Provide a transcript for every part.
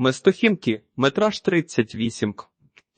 Местохімки, метраж 38. к.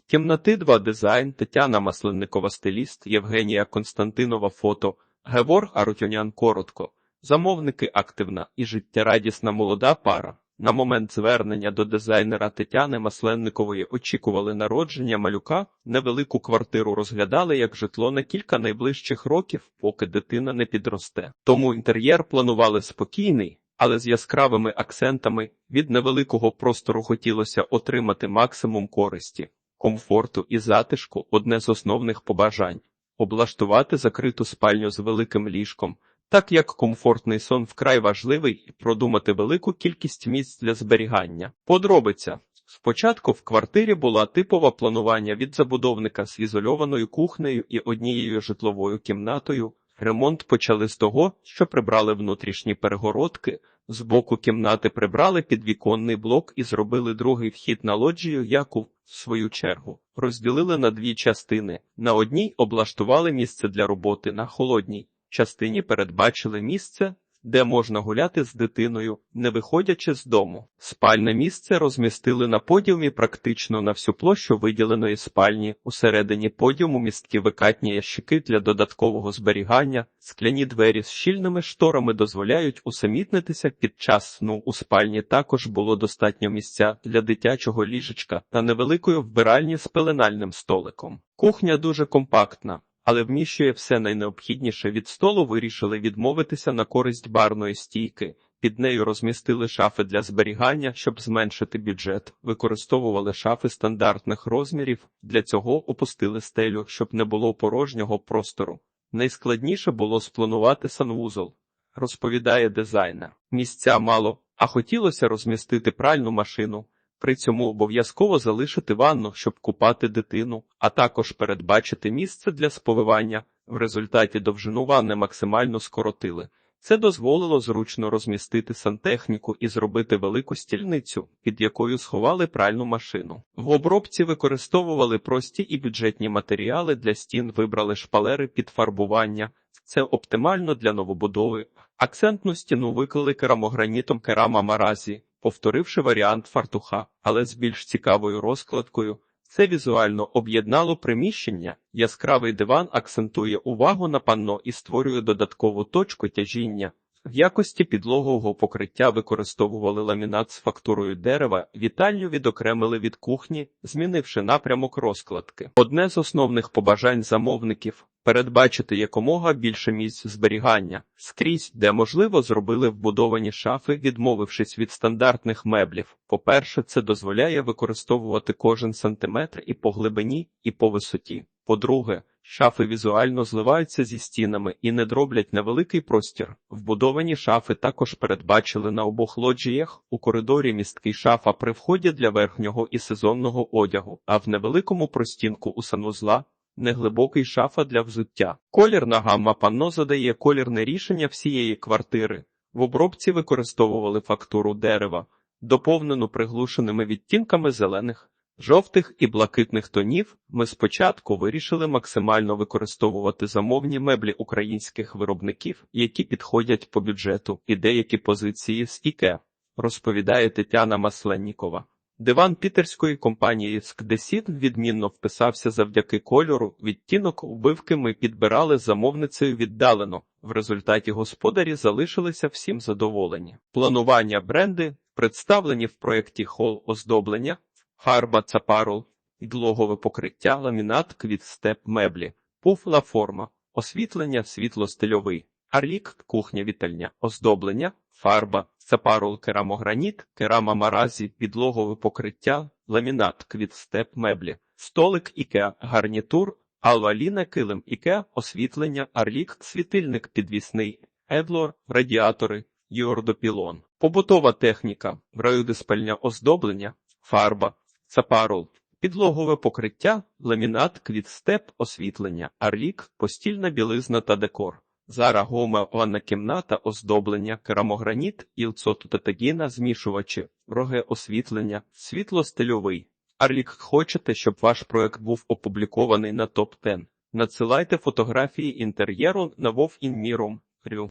Кімнати 2 дизайн, Тетяна Масленникова стиліст, Євгенія Константинова фото, Геворг Арутюнян коротко. Замовники активна і життєрадісна молода пара. На момент звернення до дизайнера Тетяни Масленникової очікували народження малюка, невелику квартиру розглядали як житло на кілька найближчих років, поки дитина не підросте. Тому інтер'єр планували спокійний, але з яскравими акцентами від невеликого простору хотілося отримати максимум користі, комфорту і затишку одне з основних побажань облаштувати закриту спальню з великим ліжком. Так як комфортний сон вкрай важливий і продумати велику кількість місць для зберігання. Подробиця. Спочатку в квартирі була типове планування від забудовника з ізольованою кухнею і однією житловою кімнатою. Ремонт почали з того, що прибрали внутрішні перегородки, з боку кімнати прибрали підвіконний блок і зробили другий вхід на лоджію, яку, в свою чергу, розділили на дві частини. На одній облаштували місце для роботи, на холодній частині передбачили місце, де можна гуляти з дитиною, не виходячи з дому. Спальне місце розмістили на подіумі практично на всю площу виділеної спальні. Усередині подіуму місткі викатні ящики для додаткового зберігання, скляні двері з щільними шторами дозволяють усамітнитися під час сну. У спальні також було достатньо місця для дитячого ліжечка та невеликої вбиральні з пеленальним столиком. Кухня дуже компактна але вміщує все найнеобхідніше від столу вирішили відмовитися на користь барної стійки. Під нею розмістили шафи для зберігання, щоб зменшити бюджет, використовували шафи стандартних розмірів, для цього опустили стелю, щоб не було порожнього простору. Найскладніше було спланувати санвузол, розповідає дизайнер. Місця мало, а хотілося розмістити пральну машину. При цьому обов'язково залишити ванну, щоб купати дитину, а також передбачити місце для сповивання. В результаті довжину ванни максимально скоротили. Це дозволило зручно розмістити сантехніку і зробити велику стільницю, під якою сховали пральну машину. В обробці використовували прості і бюджетні матеріали для стін, вибрали шпалери під фарбування. Це оптимально для новобудови. Акцентну стіну виклали керамогранітом керама маразі повторивши варіант фартуха, але з більш цікавою розкладкою. Це візуально об'єднало приміщення, яскравий диван акцентує увагу на панно і створює додаткову точку тяжіння. В якості підлогового покриття використовували ламінат з фактурою дерева, вітальню відокремили від кухні, змінивши напрямок розкладки. Одне з основних побажань замовників передбачити якомога більше місць зберігання, скрізь, де можливо, зробили вбудовані шафи, відмовившись від стандартних меблів. По-перше, це дозволяє використовувати кожен сантиметр і по глибині, і по висоті. По-друге, шафи візуально зливаються зі стінами і не дроблять невеликий простір. Вбудовані шафи також передбачили на обох лоджіях у коридорі місткий шафа при вході для верхнього і сезонного одягу, а в невеликому простінку у санузла неглибокий шафа для взуття. Колірна гамма панно задає колірне рішення всієї квартири. В обробці використовували фактуру дерева, доповнену приглушеними відтінками зелених, жовтих і блакитних тонів. Ми спочатку вирішили максимально використовувати замовні меблі українських виробників, які підходять по бюджету, і деякі позиції з ІКЕ, розповідає Тетяна Масленнікова. Диван пітерської компанії Скдесід відмінно вписався завдяки кольору. Відтінок убивки ми підбирали замовницею віддалено. В результаті господарі залишилися всім задоволені. Планування бренди представлені в проєкті хол оздоблення, фарба цапарул, підлогове покриття, ламінат, квітстеп меблі, пуфла форма, освітлення, світло-стильовий, арлік, кухня вітальня, оздоблення, фарба, Сапарул керамограніт, керама маразі, підлогове покриття, ламінат, квітстеп меблі, столик Ікеа, гарнітур, алваліна, килим Ікеа, освітлення, арлік, світильник підвісний, едлор, радіатори, юрдопілон, побутова техніка, райодиспальня оздоблення, фарба, сапарул, підлогове покриття, ламінат, квітстеп, освітлення, арлік, постільна білизна та декор. Зара гома ванна кімната, оздоблення, керамограніт, ілцотутатагіна, змішувачі, роге освітлення, світло-стильовий. Арлік хочете, щоб ваш проект був опублікований на топ 10 Надсилайте фотографії інтер'єру на Вов